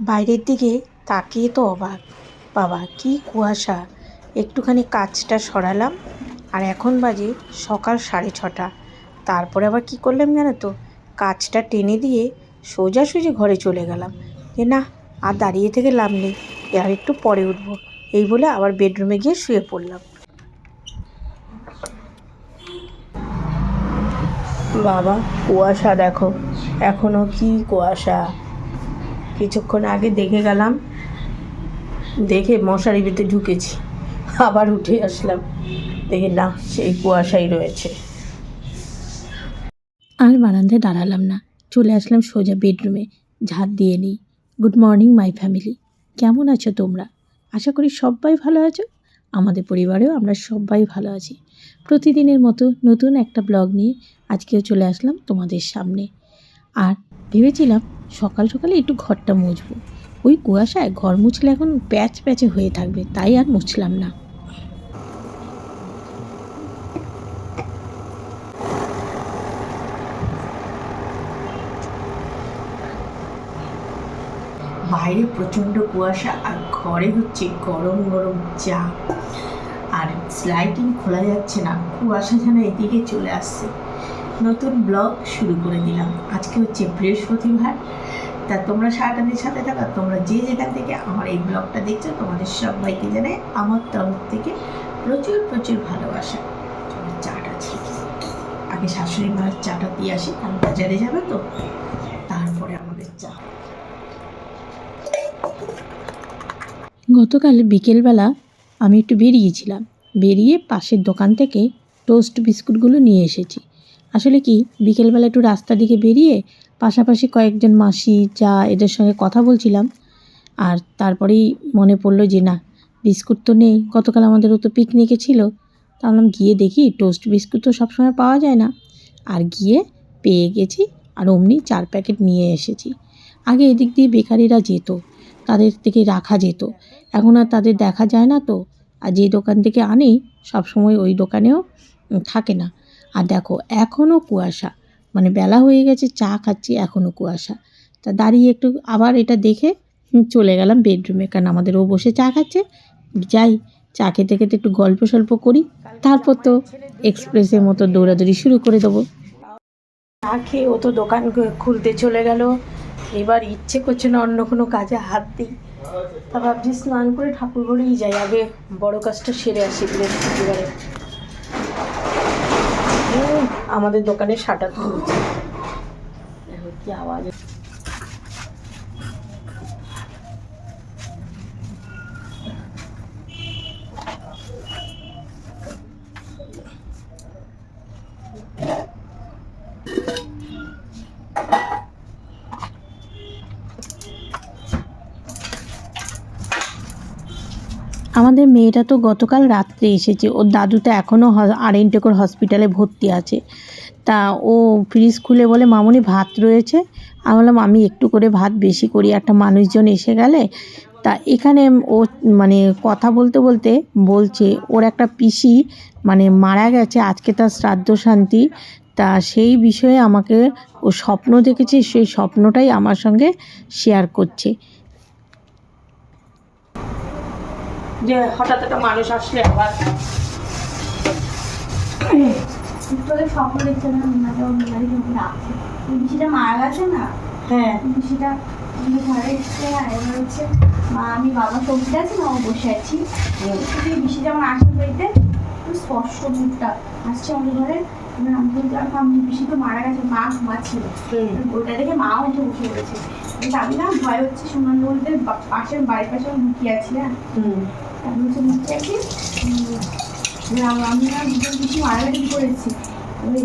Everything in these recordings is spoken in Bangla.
বাইরের দিকে তাকিয়ে তো অবাক। বাবা, কি কুয়াশা। একটুখানি কাজটা সরালাম আর এখন বাজে সকাল সাড়ে ছটা। তারপরে আবার কি করলাম জানো তো? কাজটা টেনে দিয়ে সোজাসুজি ঘরে চলে গেলাম। যে না, আর দাঁড়িয়ে থেকে লাভ নেই। আর একটু পরে উঠবো। এই বলে আবার বেডরুমে গিয়ে শুয়ে পড়লাম। বাবা, কুয়াশা দেখো। এখনও কি কুয়াশা। কিছুক্ষণ আগে দেখে গেলাম, দেখে মশারি ভিতরে ঢুকেছি, আবার উঠে আসলাম। দেখে না, সেই কুয়াশাই রয়েছে। আর বারান্দায় দাঁড়ালাম না, চলে আসলাম সোজা বেডরুমে, ঝাঁট দিয়ে নিই। Good morning, my family. কেমন আছো তোমরা? আশা করি সবাই ভালো আছো। আমাদের পরিবারেও আমরা সবাই ভালো আছি। প্রতিদিনের মতো নতুন একটা ব্লগ নিয়ে আজকেও চলে আসলাম তোমাদের সামনে। আর ভেবেছিলাম সকাল সকালে একটু ঘরটা মুছবো। ওই কুয়াশায় ঘর মুছলে এখন প্যাচ প্যাচে হয়ে থাকবে, তাই আর মুছলাম না। বাইরে প্রচণ্ড কুয়াশা আর ঘরে হচ্ছে গরম গরম চা। আর স্লাইডিং খোলা যাচ্ছে না, কুয়াশা যেন এদিকে চলে আসছে। নতুন ব্লগ শুরু করে দিলাম। আজকে হচ্ছে বৃহস্পতিবার। তা তোমরা সারাটা দিন সাথে থাকা তোমরা যে যেখান থেকে আমার এই ব্লগটা দেখছ, তোমাদের সবাইকে জানাই আমার তরফ থেকে প্রচুর প্রচুর ভালোবাসা। চাটা ছেঁকে আগে শাশুড়ি মার চাটা দিয়ে আসি কারণ বাজারে যাবে তো, তারপরে আমাদের চা। গতকাল বিকেলবেলা আমি একটু বেরিয়েছিলাম। বেরিয়ে পাশের দোকান থেকে টোস্ট বিস্কুটগুলো নিয়ে এসেছি। আসলে কি, বিকেলবেলা একটু রাস্তা দিকে বেরিয়ে পাশাপাশি কয়েকজন মাসি, যা এদের সঙ্গে কথা বলছিলাম, আর তারপরেই মনে পড়ল যে না, বিস্কুট তো নেই, গতকাল আমাদেরও তো পিকনিকে ছিল। তা গিয়ে দেখি টোস্ট বিস্কুট তো সবসময় পাওয়া যায় না। আর গিয়ে পেয়ে গেছি, আর অমনি চার প্যাকেট নিয়ে এসেছি। আগে এদিক দিয়ে বেকারিরা যেত, তাদের থেকে রাখা যেত। এখন আর তাদের দেখা যায় না তো, আর যে দোকান থেকে আনি, সবসময় ওই দোকানেও থাকে না। আর দেখো এখনও কুয়াশা। মানে বেলা হয়ে গেছে, চা খাচ্ছি এখনও কুয়াশা। তা দাঁড়িয়ে একটু আবার এটা দেখে চলে গেলাম বেডরুমে কারণ আমাদের ও বসে চা খাচ্ছে। যাই, চা খেতে খেতে একটু গল্প সল্প করি। তারপর তো এক্সপ্রেসের মতো দৌড়াদৌড়ি শুরু করে দেবো। চা খেয়ে ও তো দোকান খুলতে চলে গেল। এবার ইচ্ছে করছে না অন্য কোনো কাজে হাত দিই। তা ভাবছি স্নান করে ঠাকুর ঘরেই যাই, আগে বড় কাজটা সেরে আসি। বৃহস্পতিবারে। আমাদের দোকানে শাটার তুলছে। দেখো কি আওয়াজ আমাদের মেয়েটা তো গতকাল রাত্রে এসেছে। ওর দাদু তো এখনও আরেনটেকর হসপিটালে ভর্তি আছে। তা ও ফ্রিজ খুলে বলে, মামনি, ভাত রয়েছে? আমি বললাম, আমি একটু করে ভাত বেশি করি। একটা মানুষজন এসে গেলে, তা এখানে ও মানে কথা বলতে বলতে বলছে, ওর একটা পিসি মানে মারা গেছে, আজকে তার শ্রাদ্ধ শান্তি। তা সেই বিষয়ে আমাকে ও স্বপ্ন দেখেছে, সেই স্বপ্নটাই আমার সঙ্গে শেয়ার করছে। যে হঠাৎ একটা মানুষ আসলে আবার। তোদের ওর যখন মারা গেছে না? হ্যাঁ। ওই পিসিটা আমাদের ঘরে এসছে আর হচ্ছে মা আমি বাবা সবজি আছে না ও বসে আছি। সেই বাড়িতে স্পষ্ট মুখটা আসছে আমাদের ঘরে। এবার আমি বললাম পিসি তো মারা গেছে মা ঘুমাচ্ছিল। ওইটা দেখে মাও উঠে বসে পড়েছে। আমি না ভয় হচ্ছে সুমন বলতে পাশের বাড়ির পাশে লুকিয়ে আছি হ্যাঁ? আমি হচ্ছে লুকিয়ে আছি? আমি না দুজন পিসি মারা গেছে করেছি?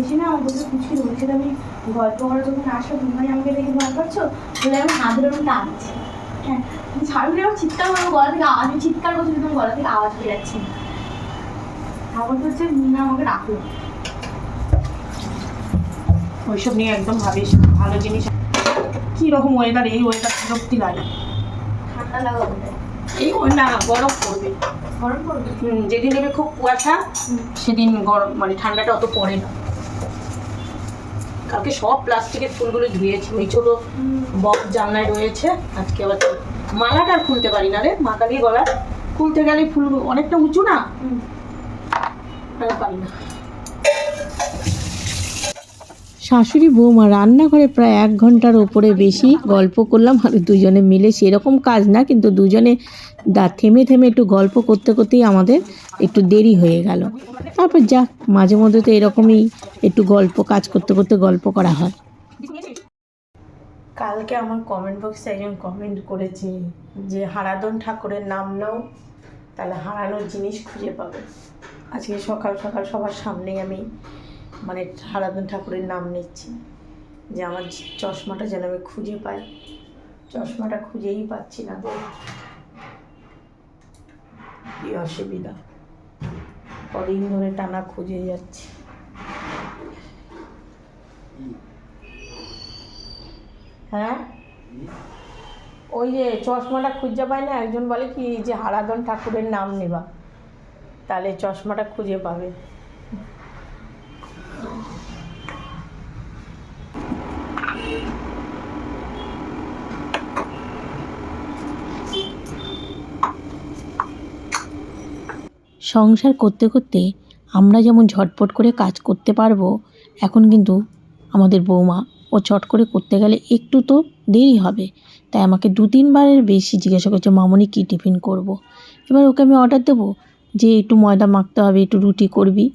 এসে না আমার বলতে কিছু বলছে আমি গল্প করা যখন আসলো তোমরাই আমাকে দেখে ভয় পাচ্ছ? বলে আমি হাত ধরে টানছি হ্যাঁ ছাড়ুন আমার চিৎকার করব গলা থেকে আওয়াজ আমি চিৎকার করছি কিন্তু আমার গলা থেকে আওয়াজ বের যাচ্ছে তারপর তো হচ্ছে মিনা আমাকে ডাকলো। ওইসব নিয়ে একদম ভাবিস ভালো জিনিস কি রকম ওয়েদার এই ওয়েদার বিরক্তি লাগে? ঠান্ডা লাগাবো এই না গরম পড়বে। গরম যেদিন নেবে খুব কুয়াশা সেদিন গরম মানে ঠান্ডাটা অত পড়ে না। কালকে সব প্লাস্টিকের ফুলগুলো ধুয়েছি। ওই ছোটো বক জানলায় রয়েছে। আজকে আবার মালাটা আর খুলতে পারি না রে। মাকালি গলা খুলতে গেলে ফুল অনেকটা উঁচু না? আর পারি না। শাশুড়ি বৌমা রান্নাঘরে প্রায় এক ঘণ্টার ওপরে বেশি গল্প করলাম। আর দুজনে মিলে সেরকম কাজ না, কিন্তু দুজনে দা থেমে থেমে একটু গল্প করতে করতেই আমাদের একটু দেরি হয়ে গেল। তারপর যাক, মাঝে মধ্যে তো এরকমই একটু গল্প কাজ করতে করতে গল্প করা হয়। কালকে আমার কমেন্ট বক্সে একজন কমেন্ট করেছে যে হারাদন ঠাকুরের নাম নাও, তাহলে হারানোর জিনিস খুঁজে পাবে। আজকে সকাল সকাল সবার সামনেই আমি মানে হারাদন ঠাকুরের নাম নিচ্ছি। যে আমার চশমাটা যেন আমি খুঁজে পাই। চশমাটা খুঁজেই পাচ্ছি না। কি অসুবিধা? কদিন ধরে টানা খুঁজে যাচ্ছি। হ্যাঁ? ওই যে চশমাটা খুঁজে পাই না, একজন বলে কি যে হারাদন ঠাকুরের নাম নেবা। তাহলে চশমাটা খুঁজে পাবে। সংসার করতে করতে আমরা যেমন ঝটপট করে কাজ করতে পারব, এখন কিন্তু আমাদের বৌমা ও চট করে করতে গেলে একটু তো দেরি হবে। তাই আমাকে দু তিনবারের বেশি জিজ্ঞাসা করছে, মামনি কী টিফিন করব। এবার ওকে আমি অর্ডার দেবো যে একটু ময়দা মাখতে হবে, একটু রুটি করবি।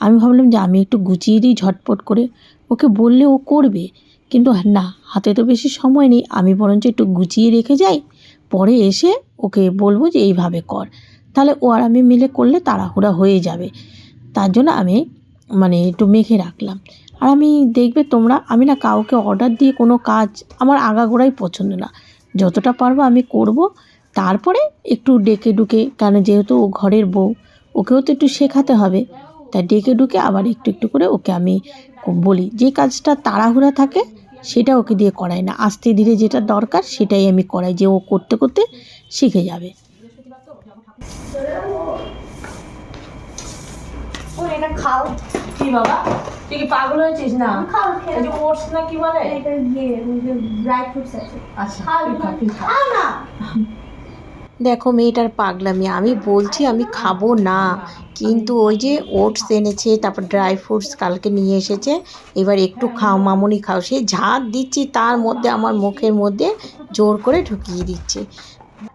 আমি ভাবলাম যে আমি একটু গুছিয়ে দিই ঝটপট করে। ওকে বললে ও করবে, কিন্তু না, হাতে তো বেশি সময় নেই। আমি বরঞ্চ একটু গুছিয়ে রেখে যাই, পরে এসে ওকে বলব যে এইভাবে কর। তাহলে ও আর আমি মিলে করলে তাড়াহুড়া হয়ে যাবে। তার জন্য আমি মানে একটু মেখে রাখলাম। আর আমি দেখবে তোমরা, আমি না কাউকে অর্ডার দিয়ে কোনো কাজ আমার আগাগোড়াই পছন্দ না। যতটা পারব আমি করব। তারপরে একটু ডেকে ডুকে, কেন যেহেতু ও ঘরের বউ, ওকেও তো একটু শেখাতে হবে। তাই ডেকে ডুকে আবার একটু একটু করে ওকে আমি বলি, যে কাজটা তাড়াহুড়া থাকে সেটা ওকে দিয়ে করাই না। আস্তে ধীরে যেটা দরকার সেটাই আমি করাই, যে ও করতে করতে শিখে যাবে। ও এটা খাও। কি বাবা? তুই কি পাগল হয়েছিস না? খাও এই যে ওটস না কি বলে? এটা দিয়ে ড্রাই ফ্রুটস আছে। আচ্ছা খাও না। দেখো মেয়েটার পাগলামি। আমি বলছি আমি খাব না। কিন্তু ওই যে ওটস এনেছে তারপর ড্রাই ফ্রুটস কালকে নিয়ে এসেছে। এবার একটু খাও মামুনি খাও। সে ঝাঁট দিচ্ছি তার মধ্যে আমার মুখের মধ্যে জোর করে ঢুকিয়ে দিচ্ছে।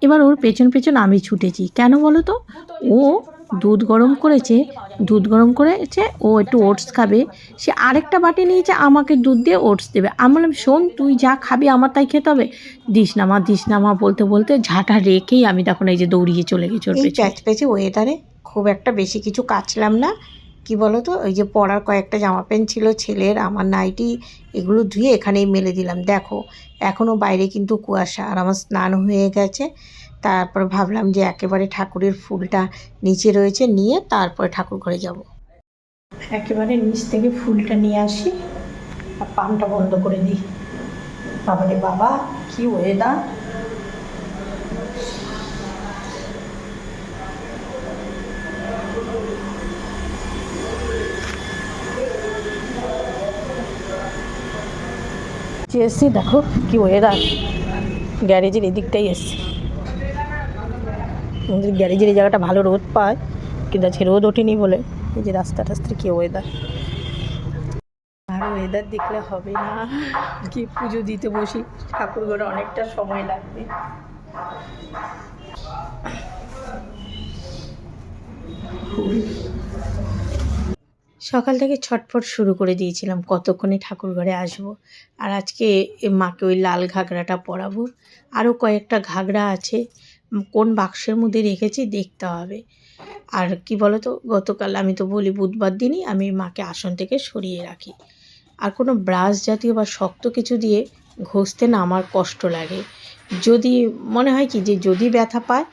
এবার ওর পেছন পেছন আমি ছুটেছি। কেন বলো তো? ও দুধ গরম করেছে দুধ গরম করেছে ও একটু ওটস খাবে। সে আরেকটা বাটি নিয়েছে আমাকে দুধ দিয়ে ওটস দেবে। আমি বললাম শোন তুই যা খাবি আমার তাই খেতে হবে। দিস না মা দিস না মা বলতে বলতে ঝাঁটা রেখেই আমি তখন এই যে দৌড়িয়ে চলে গেছি ওর প্যাচে ওয়েদারে খুব একটা বেশি কিছু কাচলাম না। কি বলো তো ওই যে পরার কয়েকটা জামা প্যান্ট ছিল, ছেলের, আমার নাইটি, এগুলো ধুয়ে এখানেই মেলে দিলাম। দেখো এখনও বাইরে কিন্তু কুয়াশা। আর আমার স্নান হয়ে গেছে। তারপর ভাবলাম যে একেবারে ঠাকুরের ফুলটা নিচে রয়েছে, নিয়ে তারপরে ঠাকুর ঘরে যাব। একেবারে নিচ থেকে ফুলটা নিয়ে আসি আর পাম্পটা বন্ধ করে দিই। বাবারে বাবা, কি ওয়েদার যে এসছি, দেখো কি ওয়েদার গ্যারেজের এদিকটাই এসছি। আমাদের গ্যারেজের এই জায়গাটা ভালো রোদ পায়, কিন্তু আজকে রোদ ওঠেনি বলে এই যে রাস্তা টাস্তা কি ওয়েদার আর ওয়েদার দেখলে হবে না, কি পুজো দিতে বসি ঠাকুর ঘরে অনেকটা সময় লাগবে। সকাল থেকে ছটফট শুরু করে দিয়েছিলাম, কতক্ষণে ঠাকুর ঘরে আসব। আর আজকে মাকে ওই লাল ঘাগরাটা পরাবো। আরও কয়েকটা ঘাগরা আছে কোন বাক্সের মধ্যে রেখেছি দেখতে হবে। আর কি বলো তো গতকাল আমি তো বলি বুধবার দিনই আমি মাকে আসন থেকে সরিয়ে রাখি। আর কোনো ব্রাশ জাতীয় বা শক্ত কিছু দিয়ে ঘষতে না আমার কষ্ট লাগে। যদি, মনে হয় কি যে যদি ব্যথা পায়,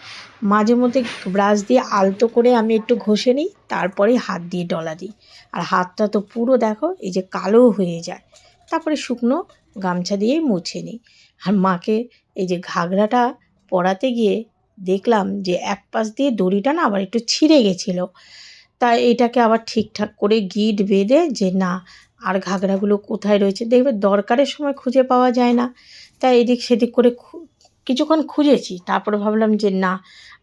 মাঝে মধ্যে ব্রাশ দিয়ে আলতো করে আমি একটু ঘষে নিই তারপরে হাত দিয়ে ডলা দিই। আর হাতটা তো পুরো দেখো, এই যে কালো হয়ে যায়। তারপরে শুকনো গামছা দিয়েই মুছে নিই। আর মাকে এই যে ঘাগরাটা পরাতে গিয়ে দেখলাম যে এক পাশ দিয়ে দড়িটা না আবার একটু ছিঁড়ে গেছিল। তাই এটাকে আবার ঠিকঠাক করে গিট বেঁধে যে না, আর ঘাগরাগুলো কোথায় রয়েছে, দেখবে দরকারের সময় খুঁজে পাওয়া যায় না। তাই এদিক সেদিক করে কিছুক্ষণ খুঁজেছি। তারপরে ভাবলাম যে না,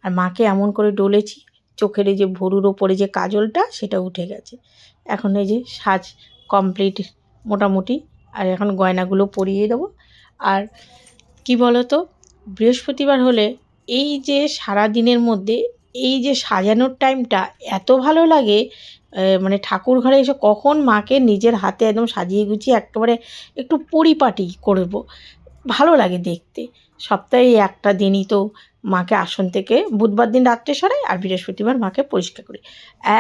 আর মাকে এমন করে ডলেছি, চোখের এই যে ভরুর ওপরে যে কাজলটা, সেটা উঠে গেছে। এখন এই যে সাজ কমপ্লিট মোটামুটি, আর এখন গয়নাগুলো পরিয়ে দেবো। আর কি বলো তো বৃহস্পতিবার হলে এই যে সারা দিনের মধ্যে, এই যে সাজানোর টাইমটা এত ভালো লাগে মানে ঠাকুর ঘরে এসে কখন মাকে নিজের হাতে একদম সাজিয়ে গুছিয়ে একেবারে একটু পরিপাটি করব। ভালো লাগে দেখতে। সপ্তাহে একটা দিনই তো মাকে আসন থেকে বুধবার দিন রাত্রে সরাই আর বৃহস্পতিবার মাকে পরিষ্কার করি।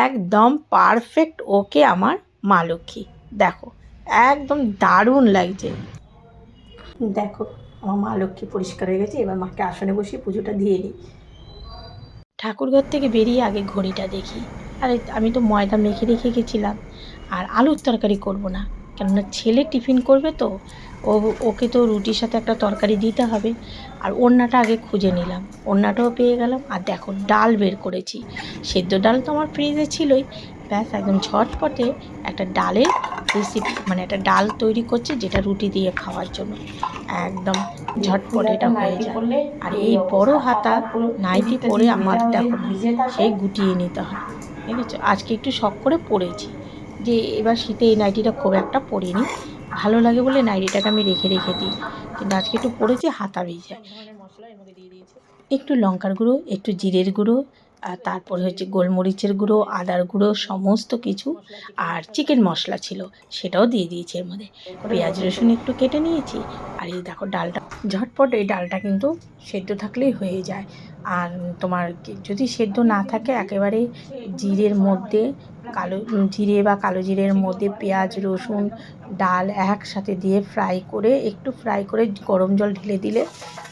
একদম পারফেক্ট ওকে আমার মা লক্ষ্মী। দেখো, একদম দারুণ লাগছে। দেখো, আমার মা লক্ষ্মী পরিষ্কার হয়ে গেছে, এবার মাকে আসনে বসিয়ে পুজোটা দিয়ে দিই। ঠাকুরঘর থেকে বেরিয়ে আগে ঘড়িটা দেখি। আরে, আমি তো ময়দা মেখে রেখে গেছিলাম। আর আলুর তরকারি করব না। কেননা ছেলে টিফিন করবে তো। ও ওকে তো রুটির সাথে একটা তরকারি দিতে হবে। আর ওড়নাটা আগে খুঁজে নিলাম। ওড়নাটাও পেয়ে গেলাম। আর দেখো ডাল বের করেছি। সেদ্ধ ডাল তো আমার ফ্রিজে ছিলই। ব্যাস একদম ঝটপটে একটা ডালের রেসিপি মানে একটা ডাল তৈরি করছে যেটা রুটি দিয়ে খাওয়ার জন্য। একদম ঝটপট এটা হয়ে যায়। আর এই বড় হাতা নাইটি পরে আমার দেখো সেই গুটিয়ে নিতে হয়। ঠিক আছে আজকে একটু শখ করে পরেছি যে এবার শীতে এই নাইটিটা খুব একটা পরিনি। ভালো লাগে বলে নাইটিটাকে আমি রেখে রেখে দিই। কিন্তু আজকে একটু পরেছি হাতা ভিজে একটু লঙ্কার গুঁড়ো, একটু জিরের গুঁড়ো, আর তারপরে হচ্ছে গোলমরিচের গুঁড়ো, আদার গুঁড়ো, সমস্ত কিছু। আর চিকেন মশলা ছিল, সেটাও দিয়ে দিয়েছি এর মধ্যে। পেঁয়াজ রসুন একটু কেটে নিয়েছি, আর এই দেখো ডালটা। ঝটপট এই ডালটা কিন্তু সেদ্ধ থাকলেই হয়ে যায়। আর তোমার যদি সেদ্ধ না থাকে, একেবারে জিরের মধ্যে কালো জিরে বা কালো জিরের মধ্যে পেঁয়াজ, রসুন, ডাল একসাথে দিয়ে ফ্রাই করে, একটু ফ্রাই করে গরম জল ঢেলে দিলে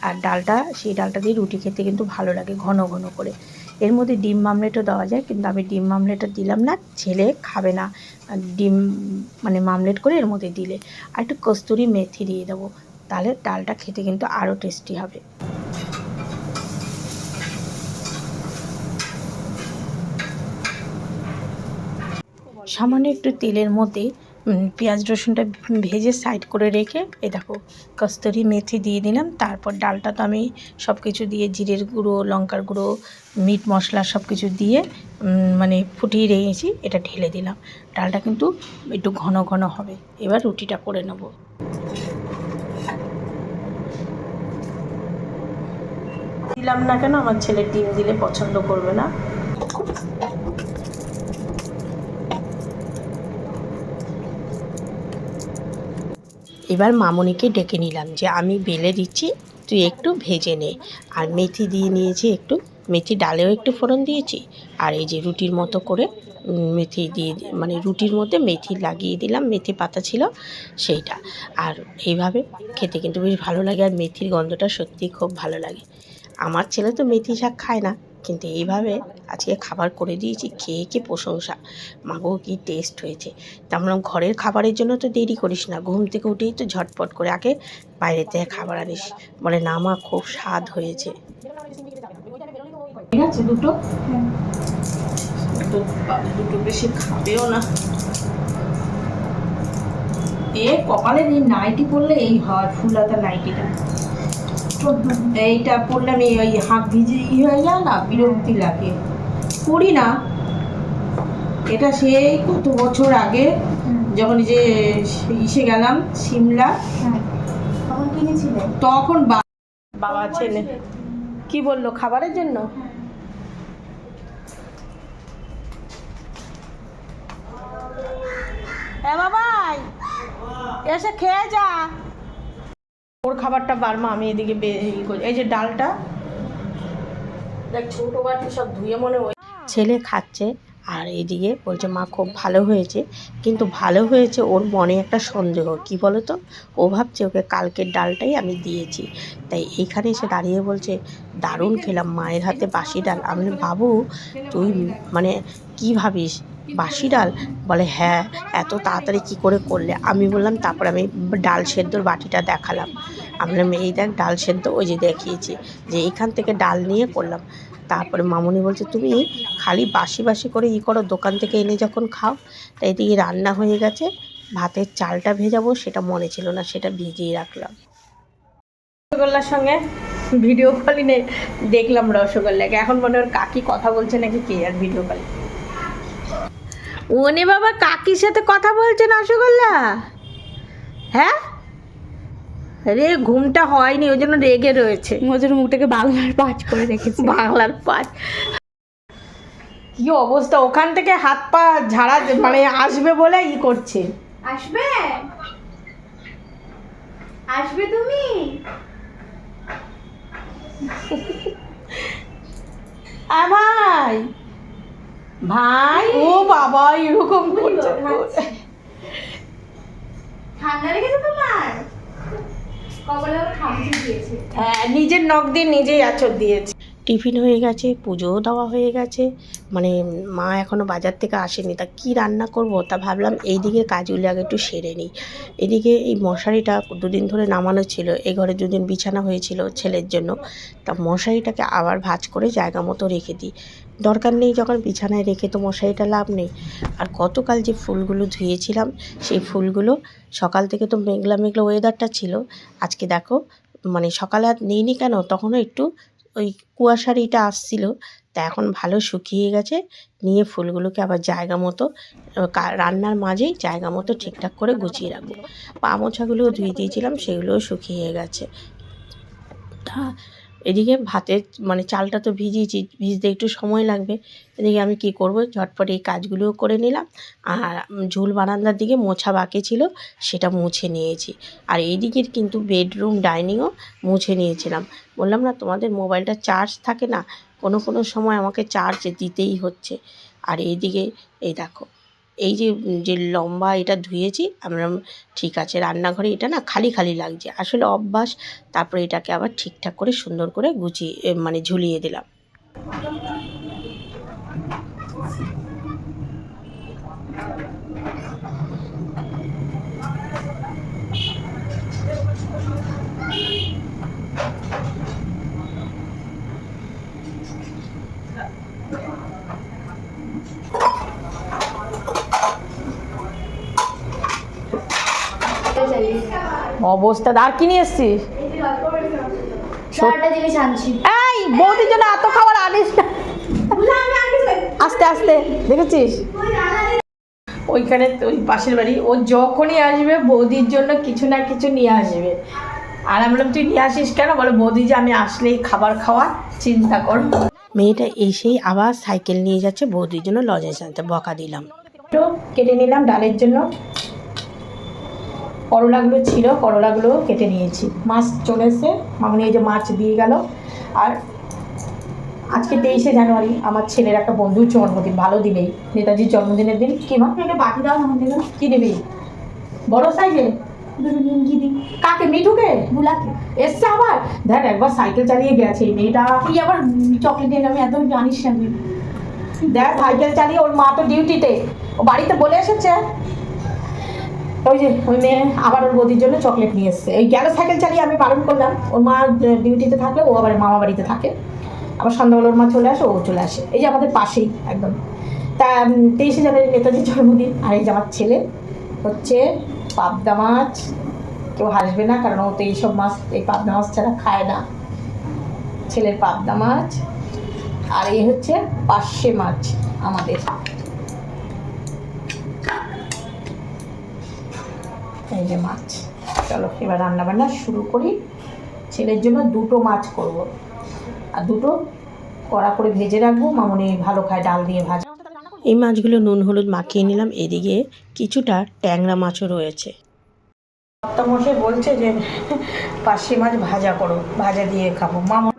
আর ডালটা, সেই ডালটা দিয়ে রুটি খেতে কিন্তু ভালো লাগে ঘন ঘন করে। এর মধ্যে ডিম মামলেটও দেওয়া যায়, কিন্তু আমি ডিম মামলেটটা দিলাম না, ছেলে খাবে না। ডিম মানে মামলেট করে এর মধ্যে দিলে। আর একটু কস্তুরি মেথি দিয়ে দেবো, তাহলে ডালটা খেতে কিন্তু আরও টেস্টি হবে। সামান্য একটু তেলের মধ্যে পেঁয়াজ রসুনটা ভেজে সাইড করে রেখে, এই দেখো, কস্তুরি মেথি দিয়ে দিলাম। তারপর ডালটা তো আমি সব কিছু দিয়ে জিরের গুঁড়ো, লঙ্কার গুঁড়ো, মিট মশলা সব কিছু দিয়ে মানে ফুটিয়ে রেখেছি, এটা ঢেলে দিলাম। ডালটা কিন্তু একটু ঘন ঘন হবে। এবার রুটিটা করে নেব। দিলাম না কেন? আমার ছেলে ডিম দিলে পছন্দ করবে না। এবার মামনিকে ডেকে নিলাম যে, আমি বেলে দিচ্ছি, তুই একটু ভেজে নে। আর মেথি দিয়ে নিয়েছি একটু, মেথি ডালেও একটু ফোড়ন দিয়েছি। আর এই যে রুটির মতো করে মেথি দিয়ে মানে রুটির মধ্যে মেথি লাগিয়ে দিলাম, মেথি পাতা ছিল সেইটা। আর এইভাবে খেতে কিন্তু বেশ ভালো লাগে, আর মেথির গন্ধটা সত্যিই খুব ভালো লাগে। আমার ছেলে তো মেথি শাক খায় না। কিন্তু এইভাবে আজকে খাবার করে দিয়েছি, খেয়ে কি প্রশংসা। মাগো কি টেস্ট হয়েছে। তা আমরা ঘরের খাবারের জন্য তো দেরি করিস না, ঘুম থেকে উঠেই তো ঝটপট করে আগে বাইরে থেকে খাবার আনিস। বলে, না মা, খুব স্বাদ হয়েছে। ঠিক আছে, দুটো? দুটো বেশি খাবেও না। এ কপালের এই নাইটি পরলে এই হয় ফুলাতা নাইটিটা। এইটা পরলে আমি ওই হাত ভিজে ই হয়ে যায় না বিরক্তি লাগে। পড়ি না। এটা সেই কত বছর আগে যখন যে ইসে গেলাম সিমলা হ্যাঁ। তখন বাবা ছেলে কি বলল খাবারের জন্য? এ বাবাই এসে খেয়ে যা। ওর খাবারটা বারমা আমি এদিকে। এই যে ডালটা। দেখ ছোট বাটি সব ধুয়ে মনে হয়। ছেলে খাচ্ছে আর এদিকে বলছে মা খুব ভালো হয়েছে। কিন্তু ভালো হয়েছে ওর মনে একটা সন্দেহ। কি বলো তো ও ভাবছে ওকে কালকের ডালটাই আমি দিয়েছি। তাই এইখানে এসে দাঁড়িয়ে বলছে দারুণ খেলাম মায়ের হাতে বাসি ডাল। আমি বাবু তুই মানে কি ভাবিস? বাসি ডাল? বলে হ্যাঁ এত তাড়াতাড়ি কি করে করলে? আমি বললাম, তারপর আমি ডাল সেদ্ধর বাটিটা দেখালাম। আমি বললাম, এই দেখ, ডাল সেদ্ধ, ওই যে দেখিয়েছি যে এইখান থেকে ডাল নিয়ে করলাম। তারপরে মামনি বলছে, তুমি খালি বাসি বাসি করে ই করো, দোকান থেকে এনে যখন খাও তাই এদিকে রান্না হয়ে গেছে, ভাতের চালটা ভেজাবো, সেটা মনে ছিল না, সেটা ভিজিয়ে রাখলাম। রসগোল্লার সঙ্গে ভিডিও কলই নে, দেখলাম রসগোল্লাকে। এখন মনে ওর কাকি কথা বলছে নাকি কে আর ভিডিও কলে ওনে বাবা কাকির সাথে কথা বলছেন রসগোল্লা? হ্যাঁ? রে ঘুমটা হয়নি ওই জন্য রেগে রয়েছে। মজুর মুখটাকে বাংলার পাঁচ করে রেখেছে। বাংলার পাঁচ। কি অবস্থা? ওখান থেকে হাত পা ঝাড়া মানে আসবে বলে ই করছে। আসবে? আসবে তুমি? আ ভাই। ও বাবা এরকম করছে। ঠান্ডা লেগেছে তোমার? কবলে খামচি দিয়েছে। হ্যাঁ নিজের নখ দিয়ে নিজেই আচর দিয়েছে। টিফিন হয়ে গেছে পুজোও দেওয়া হয়ে গেছে। মানে মা এখনও বাজার থেকে আসেনি তা কি রান্না করব? তা ভাবলাম এই দিকের কাজগুলো আগে একটু সেরে নিই। এদিকে এই মশারিটা দুদিন ধরে নামানো ছিল এই ঘরে দুদিন বিছানা হয়েছিল ছেলের জন্য। তা মশারিটাকে আবার ভাঁজ করে জায়গা মতো রেখে দিই। দরকার নেই যখন বিছানায় রেখে তো মশারিটা লাভ নেই। আর গতকাল যে ফুলগুলো ধুয়েছিলাম, সেই ফুলগুলো সকাল থেকে তো মেঘলা মেঘলা ওয়েদারটা ছিল। আজকে দেখো মানে সকালে আর নিইনি কেন? তখনও একটু ওই কুয়াশার ইটা আসছিল। তা এখন ভালো শুকিয়ে গেছে, নিয়ে ফুলগুলোকে আবার জায়গা মতো রান্নার মাঝেই জায়গা মতো ঠিকঠাক করে গুছিয়ে রাখব। পা মোছাগুলোও ধুয়ে দিয়েছিলাম, সেগুলোও শুকিয়ে গেছে। তা এদিকে ভাতের মানে চালটা তো ভিজিয়েছি, ভিজতে একটু সময় লাগবে। এদিকে আমি কি করব? ঝটপট এই কাজগুলোও করে নিলাম। আর ঝুল বারান্দার দিকে মোছা বাকি ছিল, সেটা মুছে নিয়েছি। আর এইদিকের কিন্তু বেডরুম, ডাইনিংও মুছে নিয়েছিলাম। বললাম, না, তোমাদের মোবাইলটা চার্জ থাকে না, কোনো কোনো সময় আমাকে চার্জ দিতেই হচ্ছে। আর এইদিকে, এই দেখো এই যে যে লম্বা এটা ধুয়েছি, আমরা ঠিক আছে, রান্নাঘরে এটা না খালি খালি লাগছে। আসলে অভ্যাস, তারপরে এটাকে আবার ঠিকঠাক করে সুন্দর করে গুছিয়ে মানে ঝুলিয়ে দিলাম। অবস্থা। আর কি নিয়ে এসছিস? এই বৌদির জন্য এত খাবার আনিস না। আস্তে আস্তে দেখেছিস? ওইখানে ওই পাশের বাড়ি ও যখনই আসবে বৌদির জন্য কিছু না কিছু নিয়ে আসবে। আর আমি বললাম তুই নিয়ে আসিস কেন? বলে বৌদি যে আমি আসলেই খাবার খাওয়া চিন্তা কর। মেয়েটা এসেই আবার সাইকেল নিয়ে যাচ্ছে বৌদির জন্য লজেন্স আনতে বকা দিলাম। একটু কেটে নিলাম ডালের জন্য। করলাগুলো ছিল করলাগুলো কেটে নিয়েছি। মাছ চলে এসে মামনি এই যে মাছ দিয়ে গেল। আর আজকে তেইশে জানুয়ারি আমার ছেলের একটা বন্ধুর জন্মদিন ভালো দিনেই নেতাজির জন্মদিনের দিন। কি মা? একটা বাটি দাও আমার থেকে কি নিবি বড় সাইজে? দুটো নিমকি দিই কাকে? মিঠুকে? বুলাকে এসছে আবার? দেখ একবার সাইকেল চালিয়ে গেছে এই মেয়েটা। তুই আবার চকলেট দিয়ে আমি এত জানিস না দেখ সাইকেল চালিয়ে ওর মা তো ডিউটিতে ও বাড়িতে বলে এসেছে। ওই যে ওই মেয়ে আবার ওর বৌদির জন্য চকলেট নিয়ে এসছে। এই গেল সাইকেল চালিয়ে আমি পালন করলাম। ওর মা ডিউটিতে থাকলে ও আবার মামা বাড়িতে থাকে। আবার সন্ধ্যাবেলা ওর মা চলে আসে, ও চলে আসে। এই যে আমাদের পাশেই একদম। তা তেইশে জানুয়ারি নেতাজির জন্মদিন। আর এই যে আমার ছেলে হচ্ছে পাবদা মাছ। কেউ হাসবে না, কারণ ও তো এইসব মাছ, এই পাবদা মাছ ছাড়া খায় না। ছেলের পাবদা মাছ। আর এই হচ্ছে পার্শে মাছ আমাদের। এই যে মাছ। চলো এবার রান্না বান্না শুরু করি। ছেলের জন্য দুটো মাছ করব। আর দুটো কড়া করে ভেজে রাখব। মামনি ভালো খায় ডাল দিয়ে ভাজা। এই মাছগুলো নুন হলুদ মাখিয়ে নিলাম। এদিকে কিছুটা ট্যাংরা মাছও রয়েছে। মশাই বলছে যে পার্শে মাছ ভাজা করো ভাজা দিয়ে খাব। মামা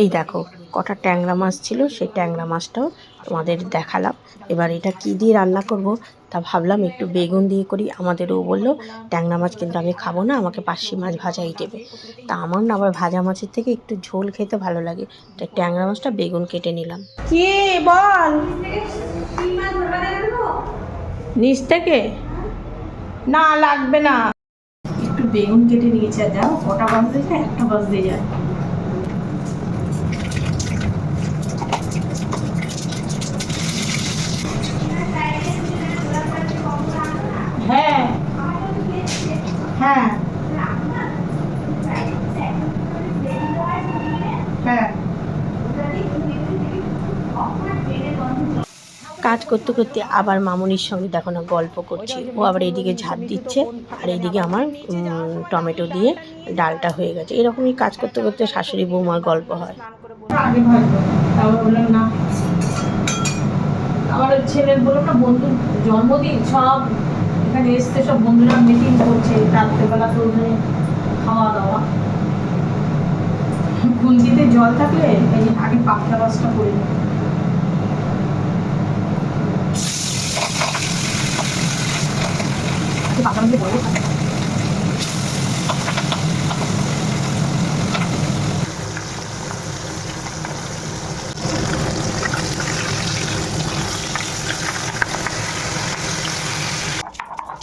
এই দেখো কটা ট্যাংরা মাছ ছিল সেই ট্যাংরা মাছটাও তোমাদের দেখালাম। এবার এটা কি দিয়ে রান্না করব তা ভাবলাম একটু বেগুন দিয়ে করি। আমাদেরও বলল ট্যাংরা মাছ কিন্তু আমি খাব না আমাকে পার্শে মাছ ভাজাই দেবে। তা আমার না আবার ভাজা মাছের থেকে একটু ঝোল খেতে ভালো লাগে। তাই ট্যাংরা মাছটা বেগুন কেটে নিলাম। কি? বল। নিচ থেকে? না লাগবে না। একটু বেগুন কেটে নিয়েছে যাও কটা বাজতে যায় একটা বাজতে যায় হ্যাঁ হ্যাঁ হ্যাঁ কাজ করতে করতে আবার মামুনির সঙ্গে দেখো না গল্প করছি। ও আবার এইদিকে ঝাঁপ দিচ্ছে আর এইদিকে আমার টমেটো দিয়ে ডালটা হয়ে গেছে। এরকমই কাজ করতে করতে শাশুড়ি বৌমার গল্প হয়। আমার ছেলের বললাম না বন্ধুর জন্মদিন সব এখানে এসছে, সব বন্ধুরা মিটিং করছে, রাত্রেবেলা তো খাওয়া দাওয়া খুন্তিতে জল থাকলে এই আগে পাতলা বাসটা করে নিই পাতলা বাসে বড় থাকে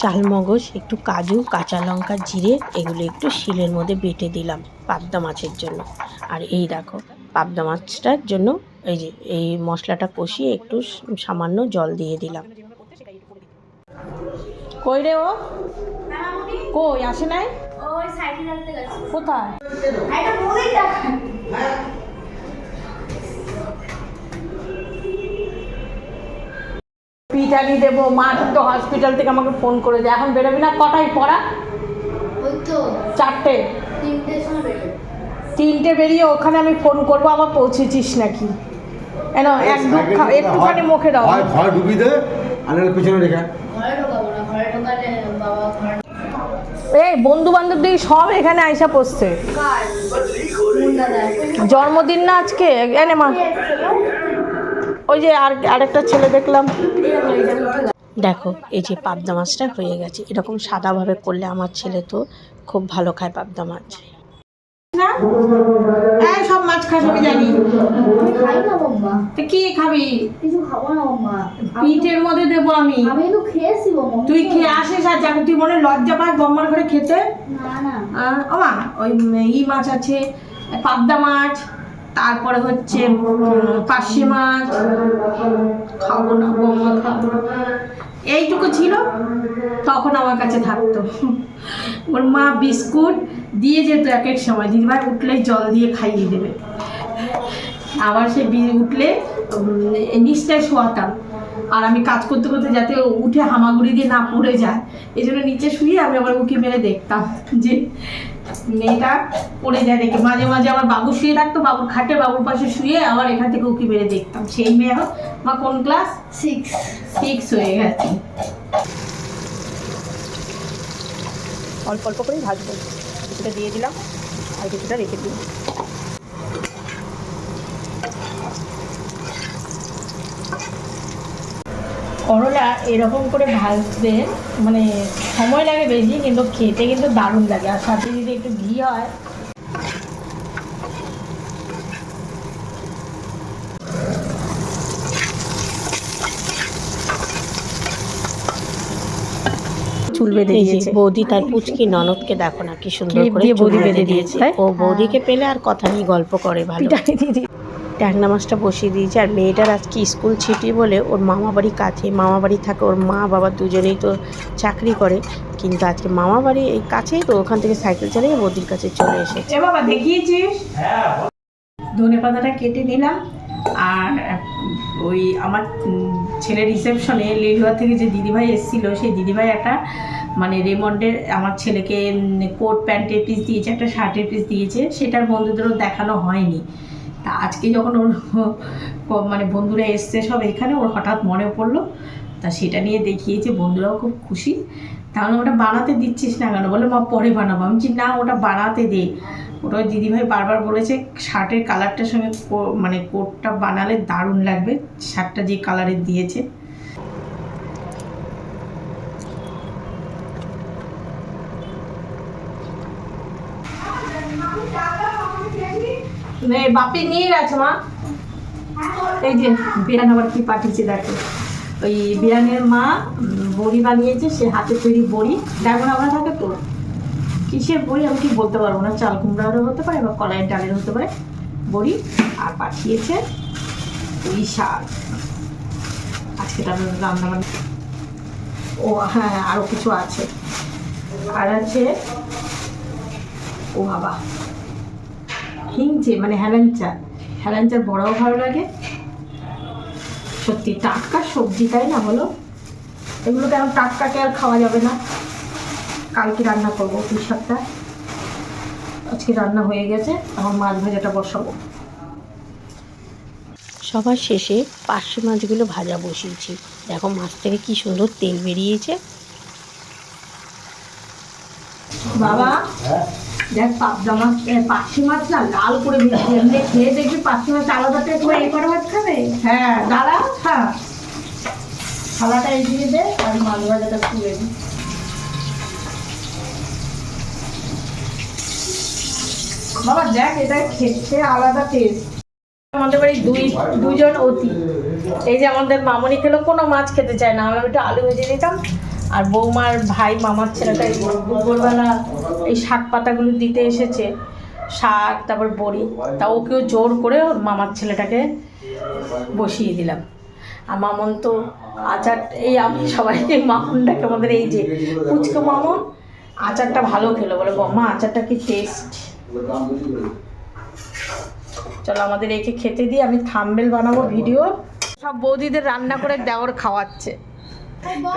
চালমগজ, একটু কাজু, কাঁচা লঙ্কা, জিরে, এগুলো একটু শিলের মধ্যে বেটে দিলাম পাবদা মাছের জন্য। আর এই দেখো, পাবদা মাছটার জন্য এই যে, এই মশলাটা কষিয়ে একটু সামান্য জল দিয়ে দিলাম। কই রে ও? কই আসে নাই? ওই সাইকেল কোথায়? পিটানি দেবো মা তো হসপিটাল থেকে আমাকে ফোন করে দেয় এখন বেরোবি না? কটায় পড়া? চারটে। তিনটে বেরিয়ে ওখানে আমি ফোন করব আবার পৌঁছেছিস নাকি? এন এক দু খা- একটুখানি মুখে দাও। হয় ঘরে দে আর পিছনে রেখে ঘরে ঢোকাবো না ঘরে ঢোকালে বাবা ঘরে এই বন্ধু বান্ধব দিয়ে সব এখানে আইসা পড়ছে। জন্মদিন না আজকে? এনে মা। ওই যে আর আরেকটা ছেলে দেখলাম। দেখো, এই যে পাবদা মাছটা হয়ে গেছে। এরকম সাদাভাবে করলে আমার ছেলে তো খুব ভালো খায় পাবদা মাছ। না? এই সব মাছ খাস আমি জানি। খাই না বম্মা। তো কি খাবি? কিছু খাব না বম্মা। পিঠের মধ্যে দেবো আমি। খেয়েছি তুই খেয়ে আসিস আর যখন তুই মনে লজ্জা পাস বম্মার ঘরে খেতে? না না। ওই ই মাছ আছে পাবদা মাছ তারপরে হচ্ছে পার্শে মাছ। খাব না বম্মা খাব না। এইটুকু ছিল? তখন আমার কাছে থাকতো। ওর মা বিস্কুট দিয়ে যেত এক এক সময়। দিদিভাই উঠলেই জল দিয়ে খাইয়ে দেবে। আবার সে উঠলে নিচটায় শোয়াতাম। আর আমি কাজ করতে করতে যাতে উঠে হামাগুড়ি দিয়ে না পড়ে যায় এই জন্য নিচে শুয়ে আমি আবার উঁকি মেরে দেখতাম যে মেয়েটা পড়ে যায় দেখে। মাঝে মাঝে আমার বাবু শুয়ে থাকতো বাবুর খাটে বাবুর পাশে শুয়ে আবার এখান থেকে উঁকি মেরে দেখতাম। সেই মেয়ে আমার মা কোন ক্লাস? সিক্স সিক্স হয়ে গেছে। অল্প অল্প করেই ভাজবো। কিছুটা দিয়ে দিলাম আর কিছুটা রেখে দিই করলা এরকম করে ভাজতে মানে সময় লাগে বেশি, কিন্তু খেতে কিন্তু দারুণ লাগে। আর সাথে যদি একটু ঘি হয় চুল বেঁধে দিয়েছে। বৌদি তার পুচকি ননদকে দেখো না কি সুন্দর করে দিয়ে বৌদি বেঁধে দিয়েছে। ও বৌদিকে পেলে আর কথা নেই গল্প করে ভালো। দিই। মাছটা বসিয়ে দিয়েছে আর মেয়েটার আজকে স্কুল ছুটি বলে ওর মামা বাড়ি কাছে মামা বাড়ি থাকে ওর মা বাবা দুজনেই তো চাকরি করে কিন্তু আজকে মামা বাড়ি এই কাছেই তো ওখান থেকে সাইকেল চালিয়ে বৌদির কাছে চলে এসেছে। এ বাবা দেখিয়েছিস? ধনে পাতাটা কেটে নিলাম আর ওই আমার ছেলের রিসেপশনে লেলুয়া থেকে যে দিদিভাই এসেছিল, সেই দিদিভাই একটা মানে রেমন্ডের আমার ছেলেকে কোট প্যান্টের পিস দিয়েছে, একটা শার্টের পিস দিয়েছে, সেটার বন্ধুদেরও দেখানো হয়নি। তা আজকে যখন ওর মানে বন্ধুরা এসছে সব এখানে, ওর হঠাৎ মনে পড়ল। তা সেটা নিয়ে দেখিয়েছে, বন্ধুরাও খুব খুশি। তাহলে ওটা বানাতে দিচ্ছিস না কেন? বলে, মা, পরে বানাবো। আমি না, ওটা বানাতে দে। ওটা দিদিভাই বারবার বলেছে, শার্টের কালারটার সঙ্গে মানে কোটটা বানালে দারুণ লাগবে। শার্টটা যে কালারের দিয়েছে। বাপি নিয়ে গেছে, মা। এই যে বিরান কি পাঠিয়েছে দেখো। ওই বিরানের মা বড়ি বানিয়েছে, সে হাতে তৈরি বড়ি। ড্রাগন আমরা থাকে তো। কিসের বড়ি? আমি ঠিক বলতে পারব না। চাল কুমড়ারও হতে পারে বা কলাইয়ের ডালের হতে পারে। বড়ি। আর পাঠিয়েছে পুঁই শাক। আজকে তার রান্না ও হ্যাঁ হ্যাঁ আরও কিছু আছে। আর আছে, ও বাবা, হিংচে মানে হেলেঞ্চা। হেলেঞ্চার বড়াও ভালো লাগে। সত্যি টাটকা সবজি তাই না বলো? এগুলোকে এখন টাটকাকে আর খাওয়া যাবে না। কালকে রান্না করব পুঁই শাকটা। আজকে রান্না হয়ে গেছে এখন মাছ ভাজাটা বসাবো। সবার শেষে পার্শে মাছগুলো ভাজা বসিয়েছি। দেখো মাছ থেকে কি সুন্দর তেল বেরিয়েছে। বাবা দেখ পাবদা মাছ পার্শে মাছ না লাল করে ভেজে এমনি খেয়ে দেখবি পার্শে মাছ আলাদা টেস্ট এই কটা ভাত খাবে হ্যাঁ। দাঁড়া। হ্যাঁ। থালাটা এগিয়ে দে আর মাছ ভাজাটা তুলে দিই বাবা দেখ এটা খেতে আলাদা টেস্ট আমাদের বাড়ি দুই দুজন অতি। এই যে আমাদের মামনি খেলো কোনো মাছ খেতে চায় না। আমরা একটু আলু ভেজে দিতাম আর বৌমার ভাই মামার ছেলেটা এই দুপুরবেলা এই শাক পাতাগুলো দিতে এসেছে, শাক, তারপর বড়ি। তা ওকেও জোর করে ওর মামার ছেলেটাকে বসিয়ে দিলাম। আর মামন তো আচার, এই আমি সবাইকে মামনটাকে আমাদের এই যে পুচকো মামন, আচারটা ভালো খেলো। বলে বম্মা আচারটা কি টেস্ট চলো আমাদের একে খেতে দিয়ে আমি থাম্বেল বানাবো ভিডিও। সব বৌদিদের রান্না করে দেওয়ার খাওয়াচ্ছে।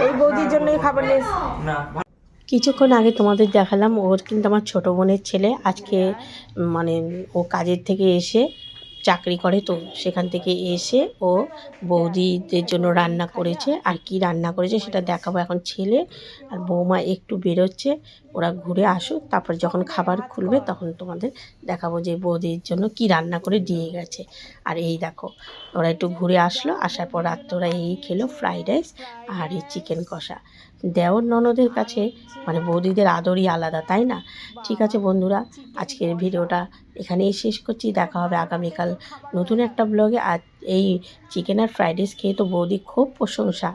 এই বৌদির জন্যই খাবার নিয়ে। কিছুক্ষণ আগে তোমাদের দেখালাম ওর কিন্তু আমার ছোট বোনের ছেলে আজকে মানে ও কাজের থেকে এসে চাকরি করে তো সেখান থেকে এসে ও বৌদিদের জন্য রান্না করেছে। আর কি রান্না করেছে সেটা দেখাবো এখন ছেলে আর বৌমা একটু বেরোচ্ছে, ওরা ঘুরে আসুক, তারপর যখন খাবার খুলবে তখন তোমাদের দেখাবো যে বৌদির জন্য কি রান্না করে দিয়ে গেছে। আর এই দেখো, ওরা একটু ঘুরে আসলো, আসার পর রাত্রে ওরা এই খেলো ফ্রাইড রাইস আর এই চিকেন কষা। দেওর ননদের কাছে মানে বৌদিদের আদরই আলাদা, তাই না? ঠিক আছে বন্ধুরা, আজকের ভিডিওটা এখানেই শেষ করছি। দেখা হবে আগামীকাল নতুন একটা ব্লগে আর এই চিকেন আর ফ্রাইড রাইস খেয়ে তো বৌদি খুব প্রশংসা।